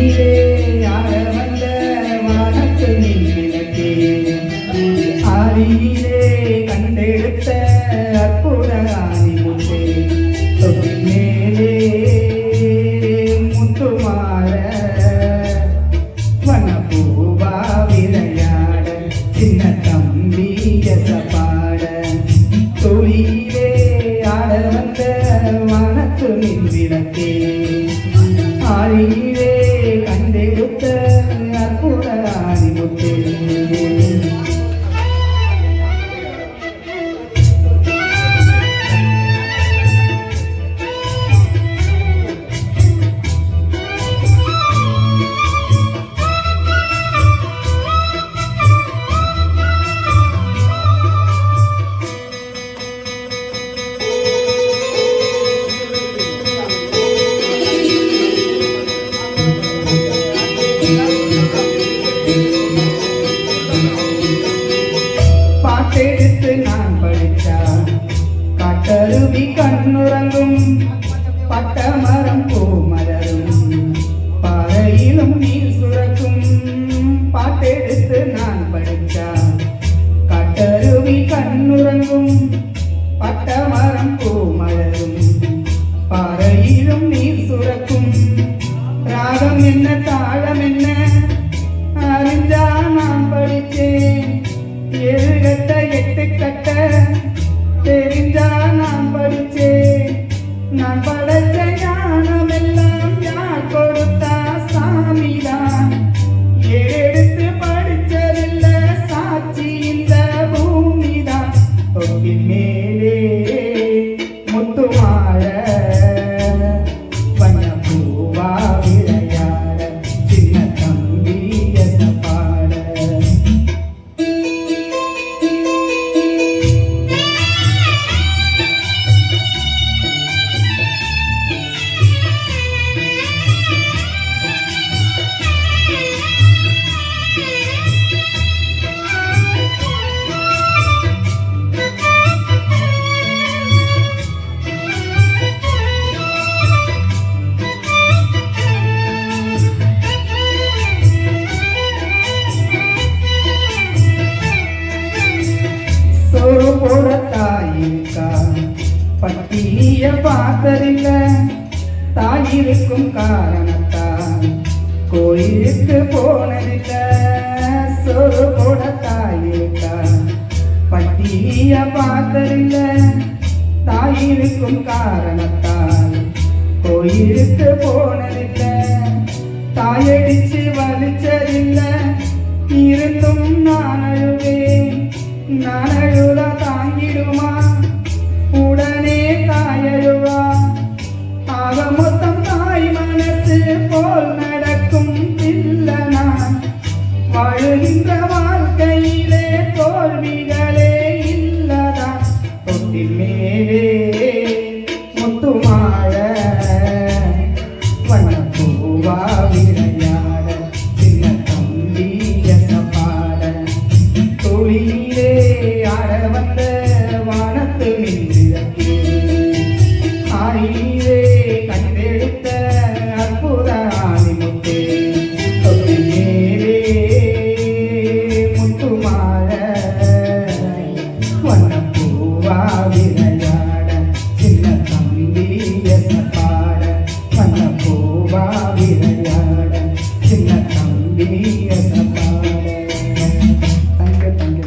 ஆரியிலே ஆட வந்த வானத்து மின் விளக்கே. ஆரியிலே கண்டெடுத்த அற்புத ஆணி முட்டே தொகை மேலே முத்துமாற வனப்பூவா விளையாட சின்ன தம்பி எசப்பாட. தொழிலே ஆட வந்த வனத்து மின் விளக்கே. ஆரியிலே கண்ணுறங்கும் பட்டமரம் பூமலரும் நான் படைச்ச எல்லாம் யார் கொடுத்தா சாமிதான்? இனிய பார்த்ததில்ல தாயிருக்கும் காரணத்தான் கோயிலுக்கு போனதில்ல சோறு போட தாயிருக்கா பட்டினிய பார்த்ததில்ல தாயிருக்கும் காரணத்தால் கோயிலுக்கு போனதில்ல தாயடிச்சு வலிச்சதில்ல வாழுகின்ற வாழ்க்கையிலே தோல்விகளே வண்ணப்பூவா விளையாட சின்ன தம்பி எசப்பாட தேங்க்யூ தேங்க்யூ